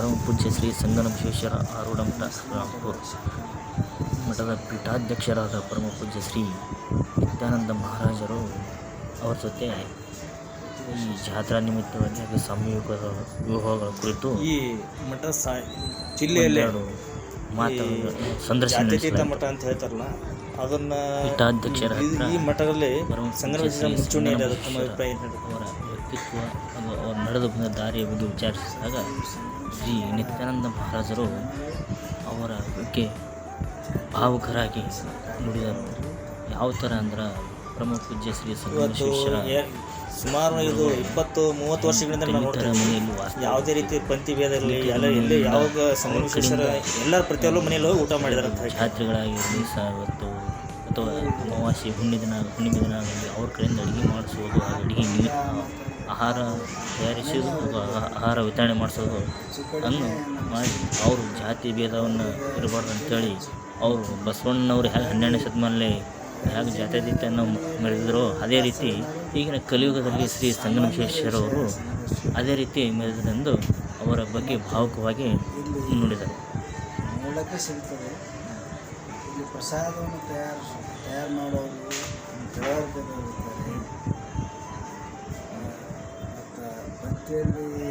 ಪರಮ ಪೂಜ್ಯ ಶ್ರೀ ಸಂಗನಬಸವೇಶ್ವರ ಆರೂಢ ಮಠ ಶ್ರೀರಾಮಪುರ ಮಠದ ಪೀಠಾಧ್ಯಕ್ಷರಾದ ಪರಮ ಪೂಜ್ಯ ಶ್ರೀ ನಿತ್ಯಾನಂದ ಮಹಾರಾಜರು ಅವರ ಜೊತೆ ಈ ಜಾತ್ರಾ ನಿಮಿತ್ತವಾಗಿ ಹಾಗೂ ಸಂಯೋಗದ ವಿವಾಹಗಳ ಕುರಿತು ಈ ಮಠ ಸಾ ಜಿಲ್ಲೆಯಲ್ಲಿ ಸಂದರ್ಶನ ಮಠ ಅಂತ ಹೇಳ್ತಾರಲ್ಲ ಅದನ್ನ ಪೀಠಾಧ್ಯಕ್ಷರ ಈ- ಮಠದಲ್ಲಿ ಸಂಗ್ರಹಿಸಿದ ಸಂಗಮೇಶ್ವರ ಮುಂಚೂಣಿಯಲ್ಲಿ ಅದು ತಮ್ಮ ಅಭಿಪ್ರಾಯ ವ್ಯಕ್ತಿತ್ವ ಅದು ಅವರು ನಡೆದು ಬಂದ ದಾರಿಯ ಬಗ್ಗೆ ವಿಚಾರಿಸಿದಾಗ ಶ್ರೀ ನಿತ್ಯಾನಂದ ಮಹಾರಾಜರು ಅವರ ಬಗ್ಗೆ ಭಾವುಕರಾಗಿ ನುಡಿದರು ಯಾವ ಥರ ಅಂದ್ರೆ ಪರಮ ಪೂಜ್ಯ ಶ್ರೀ ಸಂಗಮೇಶ್ವರ ಸುಮಾರು ಇದು ಇಪ್ಪತ್ತು ಮೂವತ್ತು ವರ್ಷಗಳಿಂದ ನಾವು ಯಾವುದೇ ರೀತಿ ಪಂಥಿ ಭೇದ ಇರಲಿ ಎಲ್ಲ ಎಲ್ಲಿ ಯಾವಾಗ ಸಂಗಮೇಶ್ವರ ಎಲ್ಲರ ಪ್ರತಿಯೊಬ್ಬರು ಮನೆಯಲ್ಲಿ ಹೋಗಿ ಊಟ ಮಾಡಿದಾರೆ ಜಾತ್ರೆಗಳಾಗಿರಲಿ ಸಾವತ್ತು ಇವತ್ತು ಅಥವಾ ಅಮಾವಾಸ್ಯೆ ಹುಣ್ಣಿದ ದಿನ ಹುಣ್ಣಿಮೆ ದಿನ ಅವ್ರ ಕಡೆಯಿಂದ ಅಡುಗೆ ಮಾಡಿಸೋದು ಆ ಅಡುಗೆ ನೀ ಆಹಾರ ತಯಾರಿಸೋದು ಆಹಾರ ವಿತರಣೆ ಮಾಡಿಸೋದು ಅನ್ನು ಮಾಡಿ ಅವರು ಜಾತಿ ಭೇದವನ್ನು ಇರಬಾರ್ದು ಅಂತೇಳಿ ಅವರು ಬಸವಣ್ಣನವರು ಹೇಗೆ ಹನ್ನೆರಡನೇ ಶತಮಾನದಲ್ಲಿ ಹೇಗೆ ಜಾತ್ಯತೀತವನ್ನು ಮೆರೆದಿದ್ರೋ ಅದೇ ರೀತಿ ಈಗಿನ ಕಲಿಯುಗದಲ್ಲಿ ಶ್ರೀ ಸಂಗಮೇಶ್ವರವರು ಅದೇ ರೀತಿ ಮೆರೆದರೆಂದು ಅವರ ಬಗ್ಗೆ ಭಾವುಕವಾಗಿ ನೋಡಿದರು. ನೋಡೋಕ್ಕೆ ಸಿಗ್ತದೆ. ಇಲ್ಲಿ ಪ್ರಸಾದವನ್ನು ತಯಾರು ತಯಾರು ಮಾಡೋರು ಭಕ್ತಿಯಲ್ಲಿ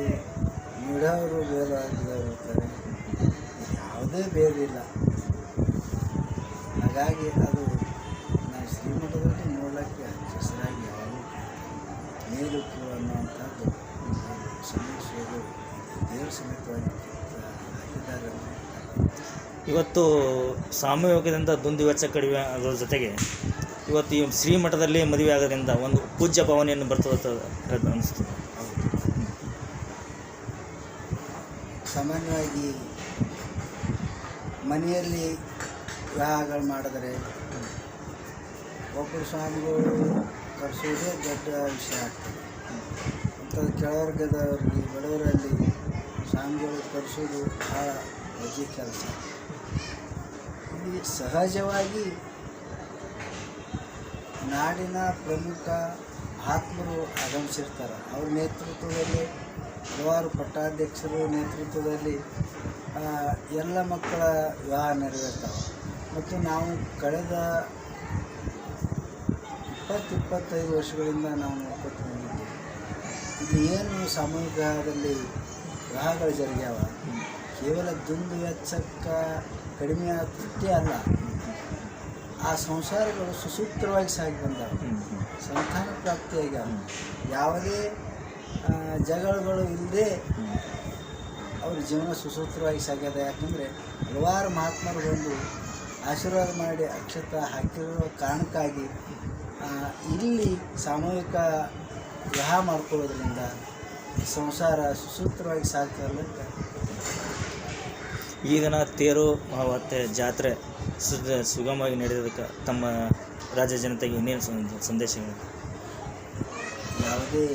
ಮಿಡವರು ಬೇರೆ ಇರ್ತಾರೆ ಯಾವುದೇ ಬೇರೆ ಇಲ್ಲ ಹಾಗಾಗಿ ಅದು ನಾವು ಶ್ರೀಮಠದಲ್ಲಿ ನೋಡೋಕ್ಕೆ ಹೆಸರಾಗಿ ಯಾವುದು ಮೇಲುಕ್ಕು ಅನ್ನುವಂಥದ್ದು ಸಮೀಕ್ಷೆಗಳು ದೇವರ ಸಮೇತವಾಗಿ ಹಾಕಿದ್ದಾರೆ ಇವತ್ತು ಸಾಮೂಹಿಕದಿಂದ ದುಂದುವೆಚ್ಚ ಕಡಿಮೆ ಅದರ ಜೊತೆಗೆ ಇವತ್ತು ಈ ಶ್ರೀಮಠದಲ್ಲಿ ಮದುವೆ ಆಗೋದ್ರಿಂದ ಒಂದು ಪೂಜ್ಯ ಭಾವನೆಯನ್ನು ಬರ್ತದೆ ಅನಿಸ್ತದೆ ಸಾಮಾನ್ಯವಾಗಿ ಮನೆಯಲ್ಲಿ ವಿವಾಹಗಳು ಮಾಡಿದರೆ ಒಬ್ಬರು ಸ್ವಾಮಿಗಳು ಕರೆಸೋದೇ ದೊಡ್ಡ ವಿಷಯ ಆಗ್ತದೆ. ಅಂಥದ್ದು ಕೆಳವರ್ಗದವ್ರಿಗೆ, ಬಡವರಲ್ಲಿ ಸ್ವಾಮಿಗಳು ಕರೆಸೋದು ಭಾಳ ಹೆಜ್ಜೆ ಕೆಲಸ. ಇಲ್ಲಿ ಸಹಜವಾಗಿ ನಾಡಿನ ಪ್ರಮುಖ ಆತ್ಮರು ಆಗಮಿಸಿರ್ತಾರೆ. ಅವ್ರ ನೇತೃತ್ವದಲ್ಲಿ ಹಲವಾರು ಪಟ್ಟಾಧ್ಯಕ್ಷರು ನೇತೃತ್ವದಲ್ಲಿ ಎಲ್ಲ ಮಕ್ಕಳ ವಿವಾಹ ನೆರವೇರ್ತಾವೆ. ಮತ್ತು ನಾವು ಕಳೆದ ಇಪ್ಪತ್ತು ಇಪ್ಪತ್ತೈದು ವರ್ಷಗಳಿಂದ ನಾವು ನೋಡ್ಕೊತ ಬಂದಿದ್ದೀವಿ. ಇಲ್ಲಿ ಏನು ಸಾಮೂಹಿಕದಲ್ಲಿ ವಿವಾಹಗಳು ಜರುಗ್ಯಾವ? ಕೇವಲ ದುಂದು ವೆಚ್ಚಕ್ಕೆ ಕಡಿಮೆ ಆಗ್ತೇ ಅಲ್ಲ. ಆ ಸಂಸಾರಗಳು ಸುಸೂತ್ರವಾಗಿ ಸಾಗಿ ಬಂದಾವೆ. ಸಂತಾನ ಪ್ರಾಪ್ತಿಯಾಗ್ಯಾವ. ಯಾವುದೇ ಜಗಳಗಳು ಇಲ್ಲದೆ ಅವ್ರ ಜೀವನ ಸುಸೂತ್ರವಾಗಿ ಸಾಗ್ಯದ. ಯಾಕಂದರೆ ಹಲವಾರು ಮಹಾತ್ಮರು ಬಂದು ಆಶೀರ್ವಾದ ಮಾಡಿ ಅಕ್ಷತ ಹಾಕಿರೋ ಕಾರಣಕ್ಕಾಗಿ ಇಲ್ಲಿ ಸಾಮೂಹಿಕ ವಿವಾಹ ಮಾಡ್ಕೊಳ್ಳೋದ್ರಿಂದ ಸಂಸಾರ ಸುಸೂತ್ರವಾಗಿ ಸಾಗ್ತದಲ್ಲ ಈಗ ಈ ದಿನ ತೇರು ಮತ್ತು ಜಾತ್ರೆ ಸು ಸುಗಮವಾಗಿ ನಡೆಯೋದಕ್ಕೆ ತಮ್ಮ ರಾಜ್ಯ ಜನತೆಗೆ ಇನ್ನೇನು ಸಂದ- ಸಂದೇಶಗಳು? ಯಾವುದೇ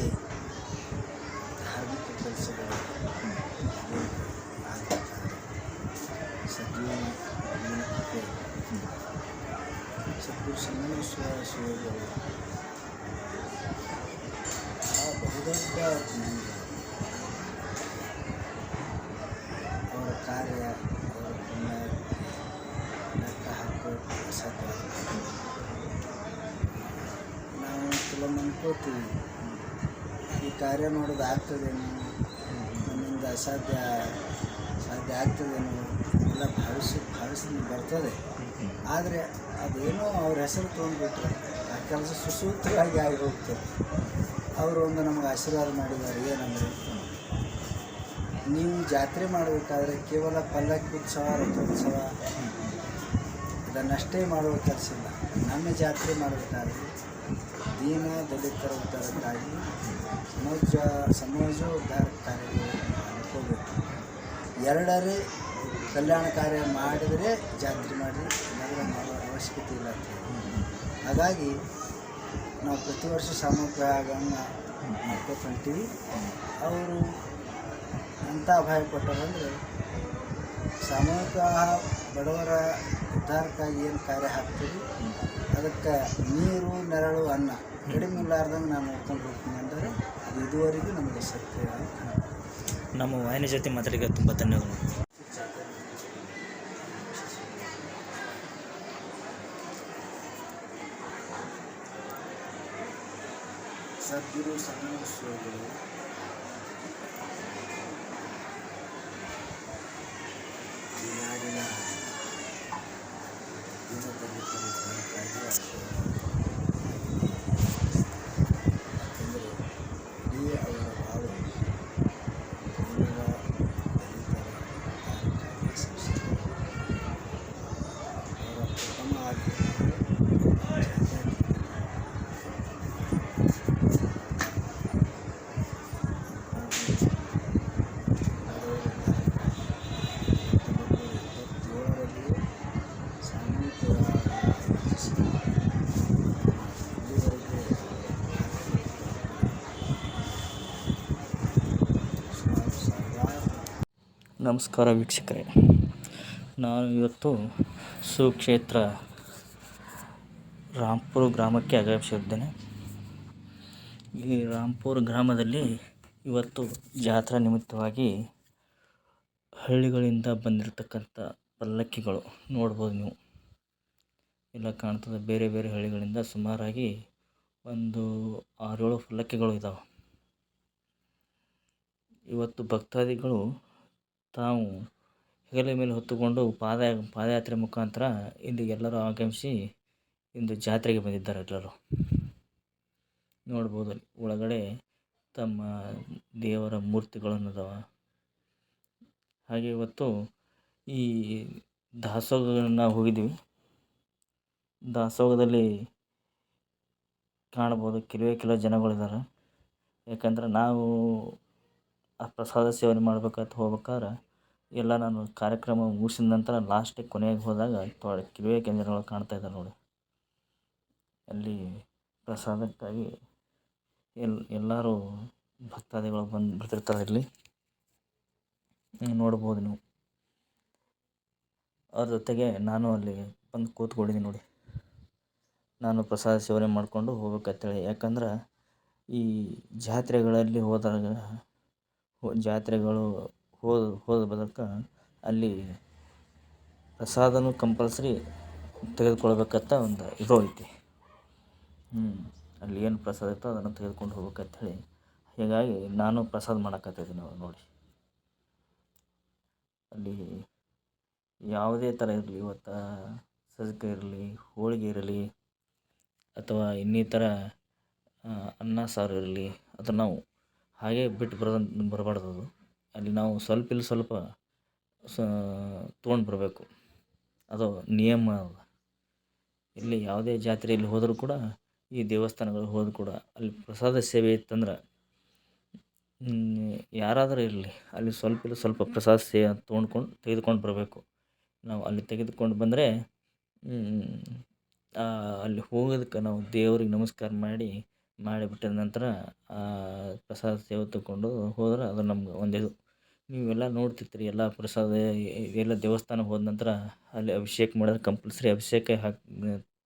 ಸಂಗಮೇಶ್ವರ ಶಿವಗಳು ಆ ಬಹುದೊಡ್ಡ. ಅವರ ಕಾರ್ಯ ಅವರ ಪುಣ್ಯ ಲೆಕ್ಕ ಹಾಕೋಕ್ಕೆ ಸಾಧ್ಯ ನಾವು ಕೆಲವೊಮ್ಮೆ ಅನ್ಕೋತೀವಿ ಈ ಕಾರ್ಯ ಮಾಡೋದು ಆಗ್ತದೇನೋ ನಮ್ಮಿಂದ ಅಸಾಧ್ಯ ಸಾಧ್ಯ ಆಗ್ತದೇನೋ ಬರ್ತದೆ. ಆದರೆ ಅದೇನೋ ಅವ್ರ ಹೆಸರು ತೊಗೊಂಡ್ಬಿಟ್ರೆ ಆ ಕೆಲಸ ಸುಸೂತ್ರವಾಗಿ ಆಗಿ ಹೋಗ್ತದೆ. ಅವರು ಒಂದು ನಮಗೆ ಆಶೀರ್ವಾದ ಮಾಡಿದ್ದಾರೆ, ಏನಂದರೆ ನೀವು ಜಾತ್ರೆ ಮಾಡಬೇಕಾದ್ರೆ ಕೇವಲ ಪಲ್ಲಕ್ಕಿ ಉತ್ಸವ ರಥೋತ್ಸವ ಅದನ್ನಷ್ಟೇ ಮಾಡುವ ಕೆಲಸ ಇಲ್ಲ. ನಮ್ಮ ಜಾತ್ರೆ ಮಾಡಬೇಕಾದ್ರೆ ದೀನ ದಲಿತರ ಉದ್ಧಾರಕ್ಕಾಗಿ ಸಮಾಜ ಸಮಾಜ ಕಾರ್ಯಗಳು ಮಾಡ್ಕೋಬೇಕು. ಎರಡರೇ ಕಲ್ಯಾಣ ಕಾರ್ಯ ಮಾಡಿದರೆ ಜಾತ್ರೆ ಮಾಡಿ ಮದುವೆ ಮಾಡೋ ಅವಶ್ಯಕತೆ ಇಲ್ಲ ಅಂತ ಹಾಗಾಗಿ ನಾವು ಪ್ರತಿ ವರ್ಷ ಸಾಮೂಹಿಕ ಮಾಡ್ಕೊತೀವಿ ಅವರು ಅಂಥ ಅಭಯ ಕೊಟ್ಟಾರಂದರೆ ಸಾಮೂಹಿಕ ಬಡವರ ಉದ್ಧಾರಕ್ಕಾಗಿ ಏನು ಕಾರ್ಯ ಹಾಕ್ತೀವಿ, ಅದಕ್ಕೆ ನೀರು, ನೆರಳು, ಅನ್ನ ಕಡಿಮೆ ಇಲ್ಲಾರ್ದಂಗೆ ನಾನು ನೋಡ್ಕೊಂಡು ಹೋಗ್ತೀನಿ ಅಂದರೆ ಅದು ಇದುವರೆಗೂ ನಮಗೆ ಸತ್ಯ ನಮ್ಮ ವಾಹಿನಿ ಜೊತೆ ಮಾತಾಡಿಗೆ ತುಂಬ ಧನ್ಯವಾದಗಳು. Satiro sa puso. Diyan na. Dito pa rin tayo. ನಮಸ್ಕಾರ ವೀಕ್ಷಕರೇ. ನಾನು ಇವತ್ತು ಸುಕ್ಷೇತ್ರ ರಾಂಪುರ ಗ್ರಾಮಕ್ಕೆ ಆಗಮಿಸಿದ್ದೇನೆ ಈ ರಾಂಪುರ ಗ್ರಾಮದಲ್ಲಿ ಇವತ್ತು ಜಾತ್ರಾ ನಿಮಿತ್ತವಾಗಿ ಹಳ್ಳಿಗಳಿಂದ ಬಂದಿರತಕ್ಕಂಥ ಪಲ್ಲಕ್ಕಿಗಳು ನೋಡ್ಬೋದು ನೀವು. ಎಲ್ಲ ಕಾಣ್ತದೆ ಬೇರೆ ಬೇರೆ ಹಳ್ಳಿಗಳಿಂದ ಸುಮಾರಾಗಿ ಒಂದು ಆರೇಳು ಪಲ್ಲಕ್ಕಿಗಳು ಇದ್ದಾವೆ ಇವತ್ತು ಭಕ್ತಾದಿಗಳು ತಾವು ಹೆಗಲ ಮೇಲೆ ಹೊತ್ತುಕೊಂಡು ಪಾದ, ಪಾದಯಾತ್ರೆ ಮುಖಾಂತರ ಇಲ್ಲಿ ಎಲ್ಲರೂ ಆಗಮಿಸಿ ಇಂದು ಜಾತ್ರೆಗೆ ಬಂದಿದ್ದಾರೆ ಎಲ್ಲರೂ. ನೋಡ್ಬೋದು, ಒಳಗಡೆ ತಮ್ಮ ದೇವರ ಮೂರ್ತಿಗಳನ್ನು ಅದಾವ. ಹಾಗೆ ಇವತ್ತು ಈ ದಾಸೋಹಗಳನ್ನ ನಾವು ಹೋಗಿದ್ವಿ ದಾಸೋಹದಲ್ಲಿ ಕಾಣ್ಬೋದು ಕೆಲವೇ, ಕೆಲವು ಜನಗಳಿದ್ದಾರೆ. ಯಾಕಂದ್ರೆ ನಾವು ಆ ಪ್ರಸಾದ ಸೇವನೆ ಮಾಡ್ಬೇಕಂತ ಹೋಗ್ಬೇಕಾದ್ರೆ ಎಲ್ಲ ನಾನು ಕಾರ್ಯಕ್ರಮ ಮುಗಿಸಿದ ನಂತರ ಲಾಸ್ಟಿಗೆ ಕೊನೆಗೆ ಹೋದಾಗ ತೊ ಕಿರುವೆ ಕೇಂದ್ರಗಳು ಕಾಣ್ತಾ ಇದ್ದಾರೆ ನೋಡಿ. ಅಲ್ಲಿ ಪ್ರಸಾದಕ್ಕಾಗಿ ಎಲ್, ಎಲ್ಲರೂ ಭಕ್ತಾದಿಗಳು ಬಂದು, ಬರ್ತಿರ್ತಾರೆ ಇಲ್ಲಿ. ನೋಡ್ಬೋದು ನೀವು. ಅವ್ರ ಜೊತೆಗೆ ನಾನು ಅಲ್ಲಿ ಬಂದು ಕೂತ್ಕೊಂಡಿದ್ದೀನಿ ನೋಡಿ. ನಾನು ಪ್ರಸಾದ ಸೇವನೆ ಮಾಡಿಕೊಂಡು ಹೋಗ್ಬೇಕಂತೇಳಿ. ಯಾಕಂದ್ರೆ ಈ ಜಾತ್ರೆಗಳಲ್ಲಿ ಹೋದಾಗ ಜಾತ್ರೆಗಳು ಹೋದ ಹೋದ ಬದಕ ಅಲ್ಲಿ ಪ್ರಸಾದನೂ ಕಂಪಲ್ಸರಿ ತೆಗೆದುಕೊಳ್ಬೇಕಂತ ಒಂದು ಇದು ಐತಿ. ಹ್ಞೂ ಅಲ್ಲಿ ಏನು ಪ್ರಸಾದ ಇರ್ತೋ ಅದನ್ನು ತೆಗೆದುಕೊಂಡು ಹೋಗ್ಬೇಕಂತೇಳಿ ಹೀಗಾಗಿ ನಾನು ಪ್ರಸಾದ ಮಾಡಕತ್ತಿದ್ದೀನಿ ನಾವು ನೋಡಿ. ಅಲ್ಲಿ ಯಾವುದೇ ಥರ ಇರಲಿ, ಇವತ್ತು ಸಜ್ಜಕ ಇರಲಿ, ಹೋಳಿಗೆ ಇರಲಿ, ಅಥವಾ ಇನ್ನಿತರ ಅನ್ನ ಸಾರು ಇರಲಿ, ಅದನ್ನು ನಾವು ಹಾಗೇ ಬಿಟ್ಟು ಬರೋದಂತ ಬರಬಾರ್ದು ಅದು. ಅಲ್ಲಿ ನಾವು ಸ್ವಲ್ಪ ಇಲ್ಲಿ ಸ್ವಲ್ಪ ಸ ತೊಗೊಂಡು ಬರಬೇಕು. ಅದು ನಿಯಮ ಅದು. ಇಲ್ಲಿ ಯಾವುದೇ ಜಾತ್ರೆಯಲ್ಲಿ ಹೋದರೂ ಕೂಡ ಈ ದೇವಸ್ಥಾನಗಳು ಹೋದರೂ ಕೂಡ ಅಲ್ಲಿ ಪ್ರಸಾದ ಸೇವೆ ಇತ್ತಂದ್ರೆ ಯಾರಾದರೂ ಇರಲಿ, ಅಲ್ಲಿ ಸ್ವಲ್ಪ ಇಲ್ಲಿ ಸ್ವಲ್ಪ ಪ್ರಸಾದ ಸೇವೆ ತೊಗೊಂಡ್ಕೊಂಡು ತೆಗೆದುಕೊಂಡು ಬರಬೇಕು. ನಾವು ಅಲ್ಲಿ ತೆಗೆದುಕೊಂಡು ಬಂದರೆ ಅಲ್ಲಿ ಹೋಗೋದಕ್ಕೆ ನಾವು ದೇವ್ರಿಗೆ ನಮಸ್ಕಾರ ಮಾಡಿ ಮಾಡಿಬಿಟ್ಟ ನಂತರ ಪ್ರಸಾದ ಸೇವೆ ತಗೊಂಡು ಹೋದ್ರೆ ಅದು ನಮ್ಗೆ ಒಂದು ಇದು ನೀವೆಲ್ಲ ನೋಡ್ತಿರ್ತೀರಿ, ಎಲ್ಲ ಪ್ರಸಾದ ಎಲ್ಲ ದೇವಸ್ಥಾನಕ್ಕೆ ಹೋದ ನಂತರ ಅಲ್ಲಿ ಅಭಿಷೇಕ ಮಾಡಿದ್ರೆ ಕಂಪಲ್ಸರಿ ಅಭಿಷೇಕ ಹಾಕಿ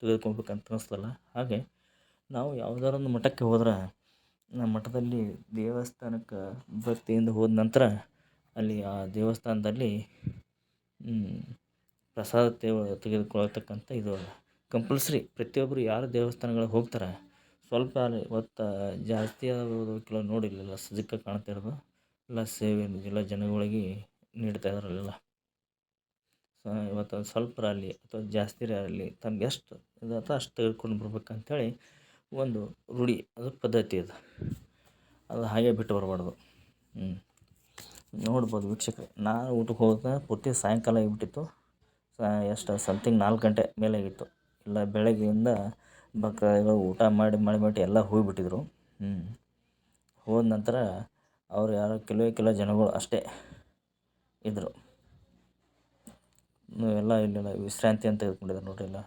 ತೆಗೆದುಕೊಳ್ಬೇಕಂತ ಅನಿಸ್ತಲ್ಲ ಹಾಗೆ ನಾವು ಯಾವ್ದಾರ ಒಂದು ಮಠಕ್ಕೆ ಹೋದ್ರೆ ನಮ್ಮ ಮಠದಲ್ಲಿ ದೇವಸ್ಥಾನಕ್ಕೆ ಭಕ್ತಿಯಿಂದ ಹೋದ ನಂತರ ಅಲ್ಲಿ ಆ ದೇವಸ್ಥಾನದಲ್ಲಿ ಪ್ರಸಾದ ತೇವ ತೆಗೆದುಕೊಳ್ತಕ್ಕಂಥ ಇದು ಕಂಪಲ್ಸರಿ ಪ್ರತಿಯೊಬ್ಬರು ಯಾರು ದೇವಸ್ಥಾನಗಳಿಗೆ ಹೋಗ್ತಾರೆ ಸ್ವಲ್ಪ ಅಲ್ಲಿ ಇವತ್ತು ಜಾಸ್ತಿ ಆಗೋದು ಕೆಲವು ನೋಡಿರಲಿಲ್ಲ. ಸದ್ಯಕ್ಕೆ ಕಾಣ್ತಾ ಇರೋದು ಎಲ್ಲ ಸೇವೆ ಎಲ್ಲ ಜನಗಳಿಗೆ ನೀಡ್ತಾ ಇದ್ರಲ್ಲೆಲ್ಲ ಸೊ ಇವತ್ತು ಒಂದು ಸ್ವಲ್ಪ ಅಲ್ಲಿ ಅಥವಾ ಜಾಸ್ತಿ ಅಲ್ಲಿ ತಮ್ಗೆ ಎಷ್ಟು ಇದಾಯ್ತೋ ಅಷ್ಟು ತೆಗೆದುಕೊಂಡು ಬರ್ಬೇಕಂಥೇಳಿ ಒಂದು ರೂಢಿ, ಅದು ಪದ್ಧತಿ ಅದು. ಅದು ಹಾಗೆ ಬಿಟ್ಟು ಬರಬಾರ್ದು. ಹ್ಞೂ ನೋಡ್ಬೋದು ವೀಕ್ಷಕರೇ. ನಾನು ಊಟಕ್ಕೆ ಹೋದಾಗ ಪೂರ್ತಿ ಸಾಯಂಕಾಲ ಆಗಿಬಿಟ್ಟಿತ್ತು. ಎಷ್ಟು ಸಮ್ಥಿಂಗ್ ನಾಲ್ಕು ಗಂಟೆ ಮೇಲೆ ಆಗಿತ್ತು. ಇಲ್ಲ, ಬೆಳಗ್ಗೆಯಿಂದ ಭಕ್ತಾದಿಗಳು ಊಟ ಮಾಡಿ ಮಾಡಿ ಮಾಡಿ ಎಲ್ಲ ಹೋಗಿಬಿಟ್ಟಿದ್ರು. ಹ್ಞೂ ಹೋದ ನಂತರ ಅವ್ರು ಯಾರೋ ಕೆಲವೇ ಕೆಲವು ಜನಗಳು ಅಷ್ಟೇ ಇದ್ದರು ಎಲ್ಲ ಇಲ್ಲೆಲ್ಲ ವಿಶ್ರಾಂತಿ ಅಂತ ತೆಗೆದುಕೊಂಡಿದ್ದಾರೆ ನೋಡ್ರಿ ಎಲ್ಲ.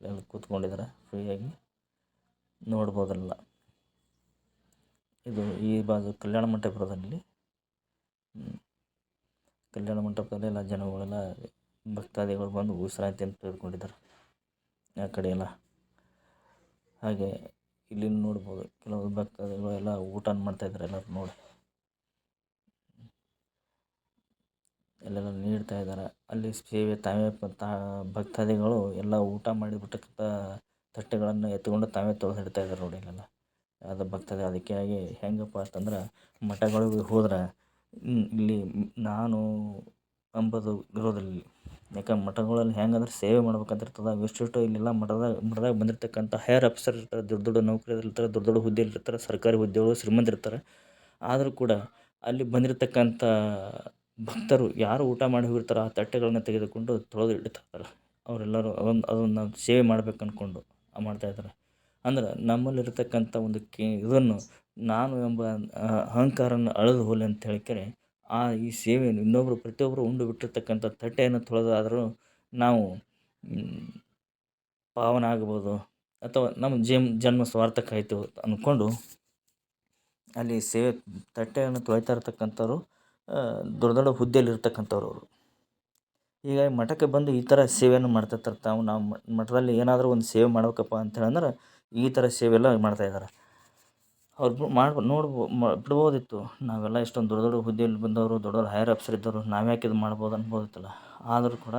ಅಲ್ಲೆಲ್ಲ ಕೂತ್ಕೊಂಡಿದ್ದಾರೆ ಫ್ರೀಯಾಗಿ. ನೋಡ್ಬೋದಲ್ಲ. ಇದು ಈ ಬಾಜು ಕಲ್ಯಾಣ ಮಂಟಪದಲ್ಲಿ. ಕಲ್ಯಾಣ ಮಂಟಪದಲ್ಲಿ ಎಲ್ಲ ಜನಗಳೆಲ್ಲ ಭಕ್ತಾದಿಗಳು ಬಂದು ವಿಶ್ರಾಂತಿ ಅಂತ ತೆಗೆದುಕೊಂಡಿದ್ದಾರೆ ಆ ಕಡೆ ಎಲ್ಲ. ಹಾಗೆ ಇಲ್ಲಿ ನೋಡ್ಬೋದು. ಕೆಲವು ಭಕ್ತಾದಿಗಳು ಎಲ್ಲ ಊಟ ಮಾಡ್ತಾಯಿದ್ದಾರೆ ಎಲ್ಲರೂ ನೋಡಿ. ಎಲ್ಲೆಲ್ಲ ನೀಡ್ತಾ ಇದ್ದಾರೆ. ಅಲ್ಲಿ ಸೇವೆ ತಾವೇ ತಾ ಭಕ್ತಾದಿಗಳು ಎಲ್ಲ ಊಟ ಮಾಡಿಬಿಟ್ಟಕ್ಕಂಥ ತಟ್ಟೆಗಳನ್ನು ಎತ್ಕೊಂಡು ತಾವೇ ತೊಳೆದು ಇಡ್ತಾ ಇದ್ದಾರೆ ನೋಡಿ ಇಲ್ಲೆಲ್ಲ. ಅದು ಭಕ್ತಾದಿ ಅದಕ್ಕಾಗಿ ಹೆಂಗಪ್ಪ ಅಂತಂದ್ರೆ ಮಠಗಳಿಗೆ ಹೋದ್ರೆ ಇಲ್ಲಿ ನಾನು ಅಂಬೋದು ಇರೋದಿಲ್ಲ ಯಾಕಂದ್ರೆ ಮಠಗಳಲ್ಲಿ ಹೆಂಗಂದ್ರೆ ಸೇವೆ ಮಾಡ್ಬೇಕಂತ ಇರ್ತದೆ ಇಷ್ಟಿಷ್ಟು ಇಲ್ಲೆಲ್ಲ ಮಠದಾಗ ಮಠದಾಗ ಬಂದಿರತಕ್ಕಂಥ ಹೈಯರ್ ಆಫೀಸರ್ ಇರ್ತಾರೆ, ದೊಡ್ಡ ದೊಡ್ಡ ನೌಕರರು ಇರ್ತಾರೆ, ದೊಡ್ಡ ದೊಡ್ಡ ಹುದ್ದೆಲಿ ಇರ್ತಾರೆ, ಸರ್ಕಾರಿ ಹುದ್ದೆಗಳು ಶ್ರೀಮಂತ ಇರ್ತಾರೆ. ಆದರೂ ಕೂಡ ಅಲ್ಲಿ ಬಂದಿರತಕ್ಕಂಥ ಭಕ್ತರು ಯಾರು ಊಟ ಮಾಡಿ ಹೋಗಿರ್ತಾರೋ ಆ ತಟ್ಟೆಗಳನ್ನ ತೆಗೆದುಕೊಂಡು ತೊಳೆದು ಇಡ್ತಾರೆ ಅವರೆಲ್ಲರೂ ಅದೊಂದು ಅದನ್ನು ಸೇವೆ ಮಾಡ್ಬೇಕು ಅಂದ್ಕೊಂಡು ಮಾಡ್ತಾಯಿದ್ದಾರೆ ಅಂದ್ರೆ ನಮ್ಮಲ್ಲಿರ್ತಕ್ಕಂಥ ಒಂದು ಕೇ, ಇದನ್ನು ನಾನು ಎಂಬ ಅಹಂಕಾರನ ಅಳೆದು ಹೋಲಿ ಅಂತ ಹೇಳಿಕೆರೆ ಆ ಈ ಸೇವೆಯನ್ನು ಇನ್ನೊಬ್ಬರು ಪ್ರತಿಯೊಬ್ಬರು ಉಂಡು ಬಿಟ್ಟಿರ್ತಕ್ಕಂಥ ತಟ್ಟೆಯನ್ನು ತೊಳೆದಾದರೂ ನಾವು ಪಾವನ ಆಗ್ಬೋದು ಅಥವಾ ನಮ್ಮ ಜೇಮ್ ಜನ್ಮ ಸ್ವಾರ್ಥಕ್ಕಾಯಿತು ಅಂದ್ಕೊಂಡು ಅಲ್ಲಿ ಸೇವೆ, ತಟ್ಟೆಯನ್ನು ತೊಳಿತಾ ಇರ್ತಕ್ಕಂಥವ್ರು ದೊಡ್ಡ ದೊಡ್ಡ ಹುದ್ದೆಯಲ್ಲಿ ಇರ್ತಕ್ಕಂಥವ್ರು ಅವರು. ಹೀಗಾಗಿ ಮಠಕ್ಕೆ ಬಂದು ಈ ಥರ ಸೇವೆಯನ್ನು ಮಾಡ್ತಾ ಇರ್ತಾವೆ ನಾವು ಮಠದಲ್ಲಿ ಏನಾದರೂ ಒಂದು ಸೇವೆ ಮಾಡ್ಬೇಕಪ್ಪ ಅಂತ ಹೇಳಂದ್ರೆ ಈ ಥರ ಸೇವೆ ಎಲ್ಲ ಮಾಡ್ತಾಯಿದ್ದಾರೆ ಅವ್ರು ಮಾಡಿ ನೋಡ್ಬೋ ಬಿಡ್ಬೋದಿತ್ತು. ನಾವೆಲ್ಲ ಇಷ್ಟೊಂದು ದೊಡ್ಡ ದೊಡ್ಡ ಹುದ್ದೆಯಲ್ಲಿ ಬಂದವರು, ದೊಡ್ಡ ದೊಡ್ಡ ಹೈಯರ್ ಆಫೀಸರ್ ಇದ್ದವರು ನಾವ್ಯಾಕೆ ಇದು ಮಾಡ್ಬೋದು ಅನ್ಬೋದಿತ್ತಲ್ಲ. ಆದರೂ ಕೂಡ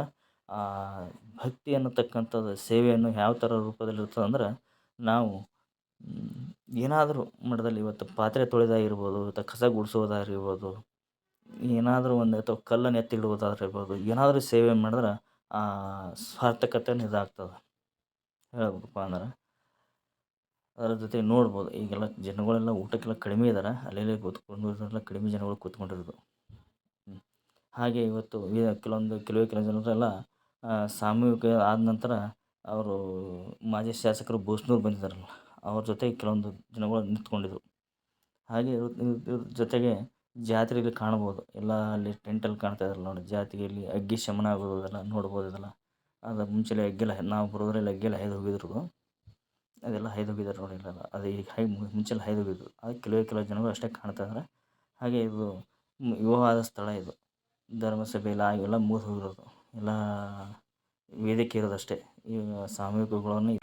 ಭಕ್ತಿ ಅನ್ನತಕ್ಕಂಥದ್ದು, ಸೇವೆಯನ್ನು ಯಾವ ಥರ ರೂಪದಲ್ಲಿ ಇರ್ತದೆ ಅಂದ್ರೆ, ನಾವು ಏನಾದರೂ ಮಠದಲ್ಲಿ ಇವತ್ತು ಪಾತ್ರೆ ತೊಳೆದಾಗಿರ್ಬೋದು ಅಥವಾ ಕಸ ಗುಡಿಸೋದಾಗಿರ್ಬೋದು, ಏನಾದರೂ ಒಂದು ಅಥವಾ ಕಲ್ಲನ್ನು ಎತ್ತಿಡುವುದಾಗಿರ್ಬೋದು ಏನಾದರೂ ಸೇವೆ ಮಾಡಿದ್ರೆ, ಆ ಸಾರ್ಥಕತೆಯನ್ನು ಇದಾಗ್ತದೆ. ಹೇಳ್ಬೇಕಪ್ಪ ಅಂದ್ರೆ. ಅದರ ಜೊತೆ ನೋಡ್ಬೋದು, ಈಗೆಲ್ಲ ಜನಗಳೆಲ್ಲ ಊಟಕ್ಕೆಲ್ಲ ಕಡಿಮೆ ಇದ್ದಾರೆ ಅಲ್ಲೆಲ್ಲ ಕೂತ್ಕೊಂಡು ಕಡಿಮೆ ಜನಗಳು ಕೂತ್ಕೊಂಡಿರೋದು. ಹಾಗೆ ಇವತ್ತು ಕೆಲವೊಂದು, ಕೆಲವೇ ಕೆಲವು ಜನರೆಲ್ಲ ಸಾಮೂಹಿಕ ಆದ ನಂತರ ಅವರು ಮಾಜಿ ಶಾಸಕರು ಬೂಸ್ನೂರು ಬಂದಿದ್ದಾರಲ್ಲ, ಅವ್ರ ಜೊತೆ ಕೆಲವೊಂದು ಜನಗಳು ನಿಂತ್ಕೊಂಡಿದ್ರು. ಹಾಗೆ ಇವ್ರ ಜೊತೆಗೆ ಜಾತ್ರೆಯಲ್ಲಿ ಕಾಣ್ಬೋದು, ಎಲ್ಲ ಅಲ್ಲಿ ಟೆಂಟಲ್ಲಿ ಕಾಣ್ತಾ ಇದ್ರಲ್ಲ ನೋಡಿ, ಜಾತ್ರೆಯಲ್ಲಿ ಅಗ್ಗಿ ಶಮನ ಆಗೋದೆಲ್ಲ ನೋಡ್ಬೋದು ಇದೆಲ್ಲ. ಅದು ಮುಂಚೆಲ್ಲ ಎಗ್ಗೆಲ್ಲ ನಾವು ಬರೋದ್ರಲ್ಲಿ ಎಗ್ಗೆಲ್ಲ ಹೇಗೆ ಹೋಗಿದ್ರು. ಅದೆಲ್ಲ ಹೈದೋಗಿದ್ದಾರೆ ನೋಡಿ ಇಲ್ಲೆಲ್ಲ. ಅದು ಈಗ ಹೈ ಮುಂಚೆಲ್ಲ ಹೈದೋಗಿದ್ದು ಅದು ಕೆಲವೇ ಕೆಲವು ಜನಗಳು ಅಷ್ಟೇ ಕಾಣ್ತಾ ಇದ್ದಾರೆ ಹಾಗೆ ಇದು ವಿವಾಹದ ಸ್ಥಳ ಇದು. ಧರ್ಮಸಭೆ ಎಲ್ಲ ಇವೆಲ್ಲ ಮುಗಿದು ಹೋಗಿರೋದು. ಎಲ್ಲ ವೇದಿಕೆ ಇರೋದಷ್ಟೇ ಈ ಸಾಮೂಹಿಕಗಳನ್ನು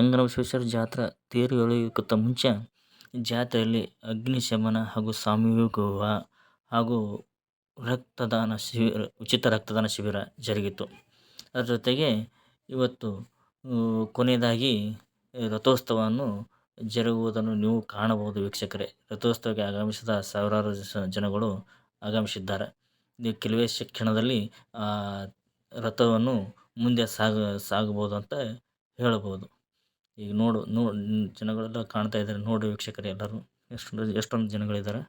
ಸಂಗಮ ವಿಶ್ವೇಶ್ವರ ಜಾತ್ರಾ ತೇರು ಎಳೆಯೋಕ್ಕಿಂತ ಮುಂಚೆ ಜಾತ್ರೆಯಲ್ಲಿ ಅಗ್ನಿಶಮನ ಹಾಗೂ ಸಾಮೂಹಿಕ ಹಾಗೂ ರಕ್ತದಾನ ಶಿಬಿರ, ಉಚಿತ ರಕ್ತದಾನ ಶಿಬಿರ ಜರುಗಿತು. ಅದರ ಜೊತೆಗೆ ಇವತ್ತು ಕೊನೆಯದಾಗಿ ರಥೋತ್ಸವವನ್ನು ಜರುಗುವುದನ್ನು ನೀವು ಕಾಣಬಹುದು ವೀಕ್ಷಕರೇ. ರಥೋತ್ಸವಕ್ಕೆ ಆಗಮಿಸಿದ ಸಾವಿರಾರು ಜನಗಳು ಆಗಮಿಸಿದ್ದಾರೆ. ಕೆಲವೇ ಕ್ಷಣದಲ್ಲಿ ರಥವನ್ನು ಮುಂದೆ ಸಾಗ ಸಾಗಬಹುದು ಅಂತ ಹೇಳ್ಬೋದು ಈಗ ನೋಡು ನೋ ಜನಗಳೆಲ್ಲ ಕಾಣ್ತಾ ಇದ್ದಾರೆ. ನೋಡಿ ವೀಕ್ಷಕರೇ ಎಲ್ಲರೂ. ಎಷ್ಟೊಂದು ಎಷ್ಟೊಂದು ಜನಗಳಿದ್ದಾರೆ.